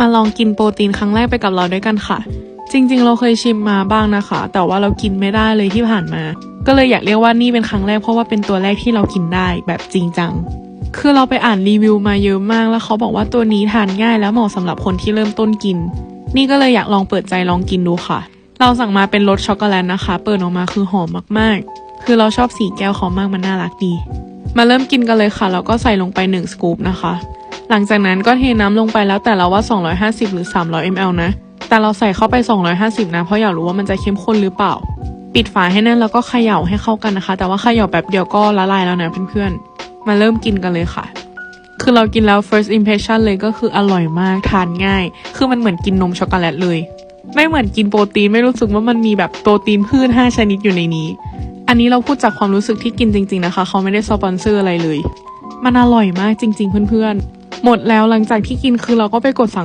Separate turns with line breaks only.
มาลองกินโปรตีนครั้งแรกไปกับเราด้วยกันค่ะ จริง ๆ เราเคยชิมมาบ้างนะคะ แต่ว่าเรากินไม่ได้เลยที่ผ่านมา ก็เลยอยากเรียกว่านี่เป็นครั้งแรกเพราะว่าเป็นตัวแรกที่เรากินได้แบบจริงจังคือเราไปอ่านรีวิวมาเยอะมากแล้วเขาบอกว่าตัวนี้ทานง่ายและเหมาะสำหรับคนที่เริ่มต้นกิน นี่ก็เลยอยากลองเปิดใจลองกินดูค่ะ เราสั่งมาเป็นรสช็อกโกแลตนะคะ เปิดออกมาคือหอมมากๆ คือเราชอบสีแก้วเขามากมันน่ารักดี มาเริ่มกินกันเลยค่ะแล้วก็ใส่ลงไป1สกู๊ปนะคะ หลังจากนั้นก็เทน้ำลงไปแล้วแต่เราว่า 250 หรือ 300 ml นะ แต่เราใส่เข้าไป 250 นะ เพราะอยากรู้ว่ามันจะเข้มข้นหรือเปล่า ปิดฝาให้แน่นแล้วก็เขย่าให้เข้ากันนะคะ แต่ว่าเขย่าแบบเดียวก็ละลายแล้วนะเพื่อนๆ มาเริ่มกินกันเลยค่ะ คือเรากินแล้ว first impression เลยก็คืออร่อยมาก ทานง่าย คือมันเหมือนกินนมช็อกโกแลตเลย ไม่เหมือนกินโปรตีน ไม่รู้สึกว่ามันมีแบบโปรตีนพืช 5 ชนิดอยู่ในนี้ อันนี้เราพูดจากความรู้สึกที่กินจริง ๆนะคะ เขาไม่ได้สปอนเซอร์อะไรเลย มันอร่อยมากจริง ๆ เพื่อนๆ หมดแล้วหลังจากที่กินคือเราก็ไปกดสั่ง